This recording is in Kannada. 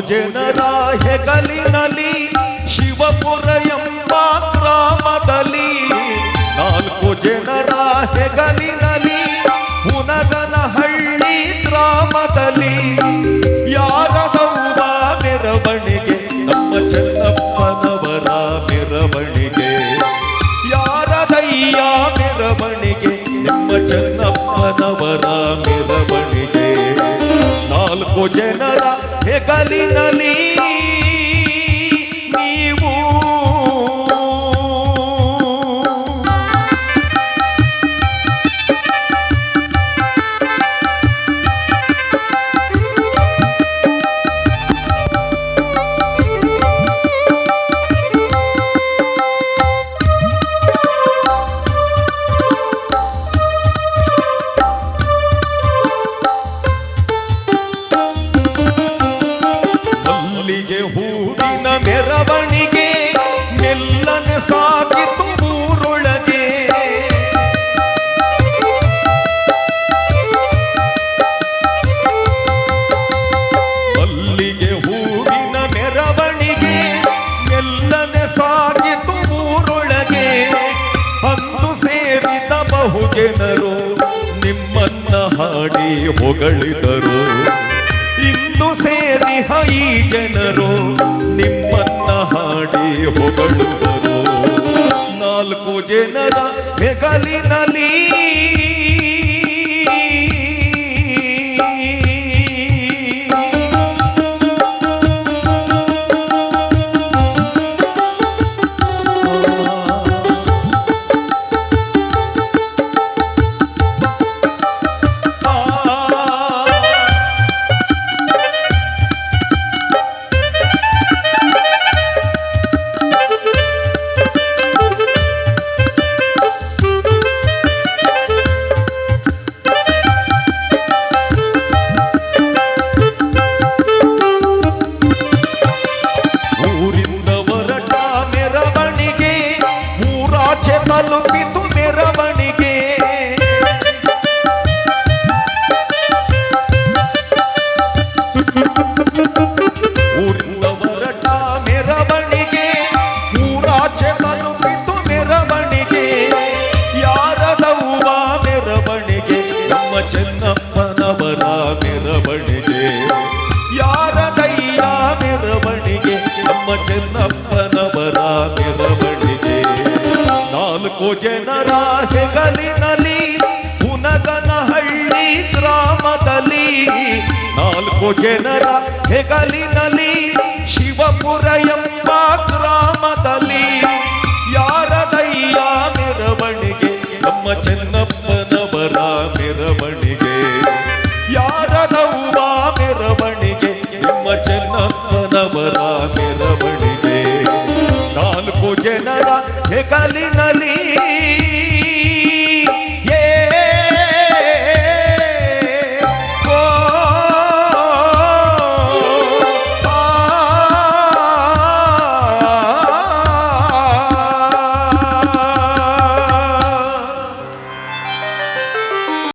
ಜನರ ಹೆಗಲಿನಲ್ಲಿ ಶಿವಪುರ ಎಂಬ ಗ್ರಾಮದಲ್ಲಿ. ನಾಲ್ಕು ಜನರ ಹೆಗಲಿನಲ್ಲಿ ಹುನಗನಹಳ್ಳಿ ಗ್ರಾಮದಲ್ಲಿ. ಯಾರದವ್ವ ಮೆರವಣಿಗೆ? ನಮ್ಮ ಚೆನ್ನಪ್ಪನವರ ಮೆರವಣಿಗೆ. ಯಾರದಯ್ಯ ಮೆರವಣಿಗೆ? ಚೆನ್ನಪ್ಪನವರ ಮೆರವಣಿಗೆ. ನಾಲ್ಕು ಜನರ ಹೆಗಲಿನಲ್ಲಿ ನೀವು ಬಹುಜನರು ನಿಮ್ಮನ್ನ ಹಾಡಿ ಹೊಗಳಿದರು. ಇಂದು ಸೇರಿ ಹೈ ಜನರು ನಿಮ್ಮನ್ನ ಹಾಡಿ ಹೊಗಳಿದರು. ನಾಲ್ಕು ಜನರ ಹೆಗಲಿನಲ್ಲಿ ತಲುಪಿತು ಮೆರವಣಿಗೆ. ಯಾರ ಹೊರಟ ಮೆರವಣಿಗೆ, ಊರಾಚೆ ತಲುಪಿತು ಮೆರವಣಿಗೆ. ಯಾರದವ್ವ ಮೆರವಣಿಗೆ, ನಮ್ಮ ಚೆನ್ನಪ್ಪನವರ ಮೆರವಣಿಗೆ. ಯಾರದಯ್ಯ ಮೆರವಣಿಗೆ, ನಮ್ಮ ಚೆನ್ನಪ್ಪನವರ ಮೆರವಣಿಗೆ. ಭೋಜನ ರಾಹೆಗಲಿನಲ್ಲಿ ಹುನಗನಹಳ್ಳಿ ಗ್ರಾಮದಲ್ಲಿ, ನಾಲ್ಕು ಜನರ ಹೆಗಲಿನಲ್ಲಿ ಶಿವಪುರ ಎಂಬ ಗ್ರಾಮದಲ್ಲಿ. ಯಾರದಯ್ಯ ಮೆರವಣಿಗೆ, ನಮ್ಮ ಚೆನ್ನಪ್ಪನವರ ಮೆರವಣಿಗೆ. ಯಾರದವ್ವ ಮೆರವಣಿಗೆ বোঝে না হে কালি নালি